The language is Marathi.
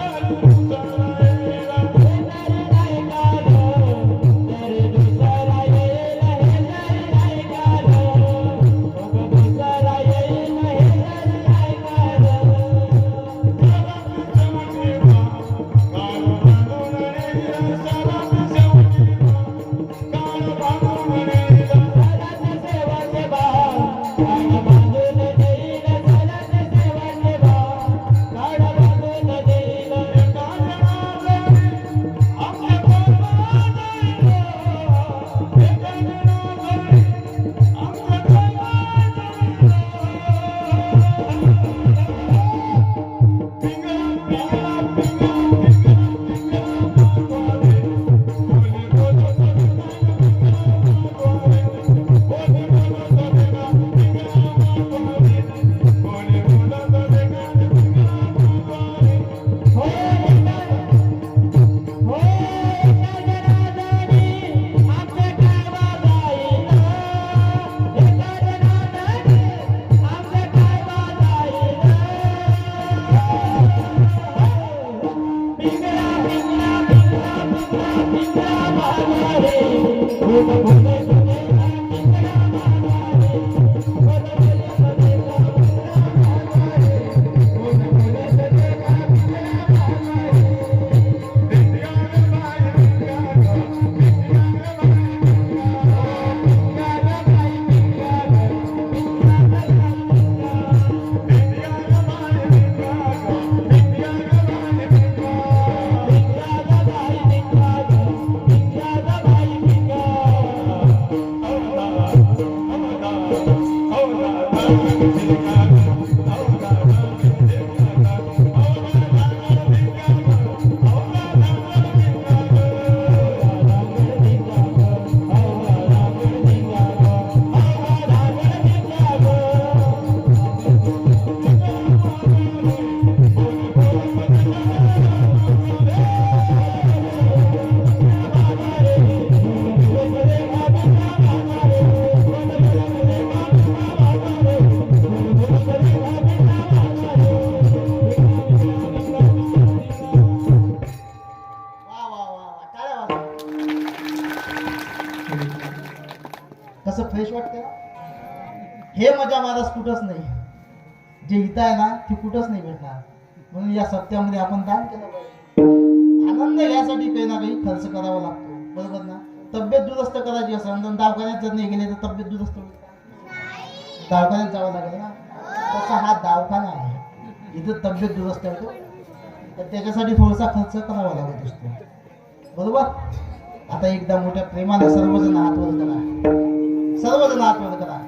Hallelujah. Música वा कसं फ्रेश वाटतं हे मजा मला कुठंच नाही. जे इथं आहे ना ते कुठंच नाही भेटणार. म्हणून या सत्यामध्ये आपण दान केलं पाहिजे. आनंद यासाठी काही ना काही खर्च करावा लागतो. बरोबर ना? तब्येत दुरुस्त करायची असेल तर दवाखान्यात जर नाही गेले तर तब्येत दुरुस्त होईल दवाखान्यात जावं लागेल ना? तसा हा दवाखाना आहे. इथं तब्येत दुरुस्त होतो तर त्याच्यासाठी थोडासा खर्च करावा लागत असतो बरोबर? आता एकदा मोठ्या प्रेमाने सर्वजण हात करा. सर्वजण हात करा.